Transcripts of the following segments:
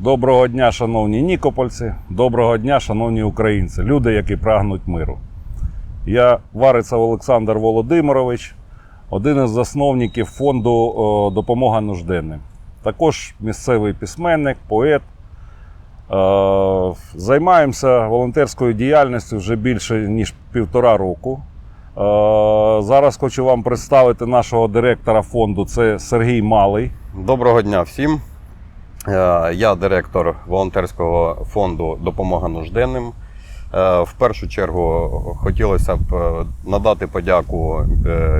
Доброго дня, шановні нікопольці, доброго дня, шановні українці, люди, які прагнуть миру. Я Варицев Олександр Володимирович, один із засновників фонду Допомога нужденним. Також місцевий письменник, поет. Е, Займаємося волонтерською діяльністю вже більше ніж півтора року. Е, Зараз хочу вам представити нашого директора фонду. Це Сергій Малий. Доброго дня всім. Е, Я директор волонтерського фонду Допомога нужденним. Е, В першу чергу хотілося б е, надати подяку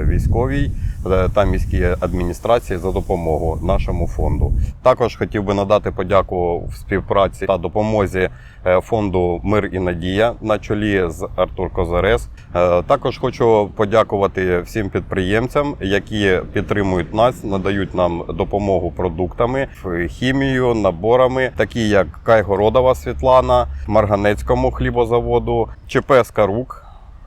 військовій та міській адміністрації за допомогу нашому фонду. Також хотів би надати подяку в співпраці та допомозі е, фонду Мир і Надія на чолі з Артур Козарес. Е, Також хочу подякувати всім підприємцям, які підтримують нас, надають нам допомогу продуктами, хімією, наборами, такі як Кайгородова Світлана, Марганецькому хлібозаводу, ЧП Скарук.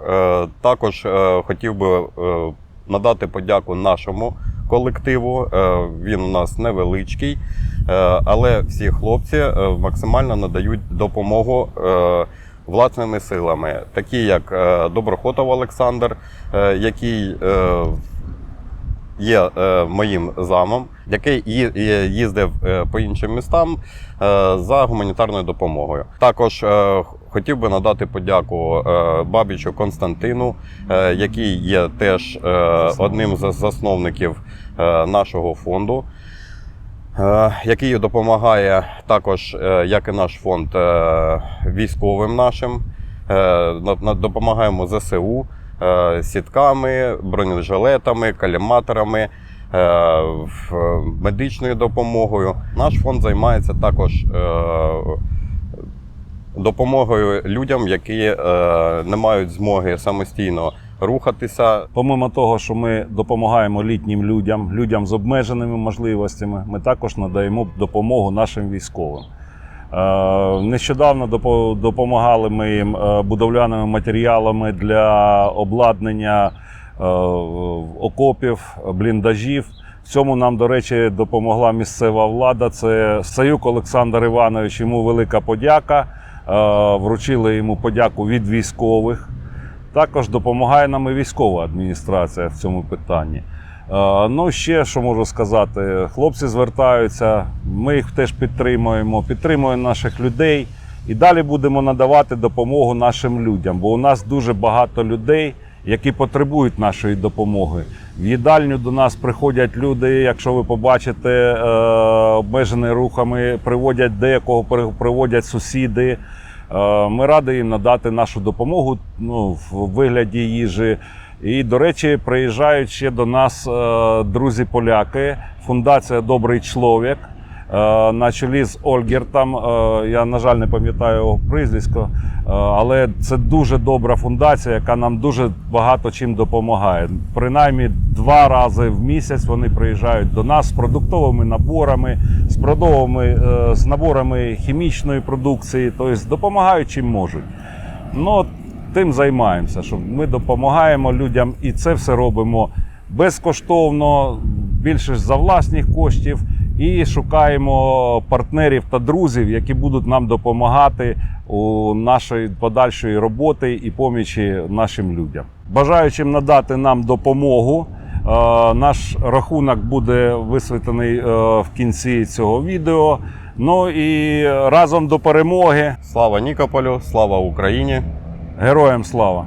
Е, Також е, хотів би е, надати подяку нашому колективу. Е, Він у нас невеличкий, е, але всі хлопці е, максимально надають допомогу. Власними силами, такі як Доброхотов Олександр, який є моїм замом, який їздив по іншим містам за гуманітарною допомогою. Також хотів би надати подяку е, Бабічу Константину, е, який є теж е, одним з засновників нашого фонду. Який допомагає також, як і наш фонд, військовим нашим. На- на- Допомагаємо ЗСУ сітками, бронежилетами, каліматорами, медичною допомогою. Наш фонд займається також допомогою людям, які е, не мають змоги самостійно рухатися. Помимо того, що ми допомагаємо літнім людям, людям з обмеженими можливостями, ми також надаємо допомогу нашим військовим. Е, Нещодавно допомагали ми їм е, будовляними матеріалами для обладнання е, окопів, бліндажів. В цьому нам, до речі, допомогла місцева влада. Це Саюк Олександр Іванович. Йому велика подяка. Е, Вручили йому подяку від військових. Також допомагає нам і військова адміністрація в цьому питанні. Е, Ну, ще що можу сказати, хлопці звертаються, ми їх теж підтримуємо, підтримуємо наших людей і далі будемо надавати допомогу нашим людям, бо у нас дуже багато людей, які потребують нашої допомоги. В їдальню до нас приходять люди, якщо ви побачите, е, обмежені рухами, приводять деякого при- приводять сусіди. Е, Ми раді їм надати нашу допомогу ну, в вигляді їжі. І, до речі, приїжджають ще до нас е, друзі-поляки, фундація Добрий чоловік на чолі з Ольгертом. Е, Я, на жаль, не пам'ятаю його прізвисько, е, але це дуже добра фундація, яка нам дуже багато чим допомагає. Принаймні два рази в місяць вони приїжджають до нас з продуктовими наборами, з продовими, е, з наборами хімічної продукції, тобто допомагають чим можуть. Ну, тим займаємося, що ми допомагаємо людям, і це все робимо безкоштовно, більше за власних коштів. І шукаємо партнерів та друзів, які будуть нам допомагати у нашої подальшої роботи і помічі нашим людям. Бажаючим надати нам допомогу. е, Наш рахунок буде висвітлений е, в кінці цього відео. Ну і разом до перемоги. Слава Нікополю, слава Україні! Героям слава!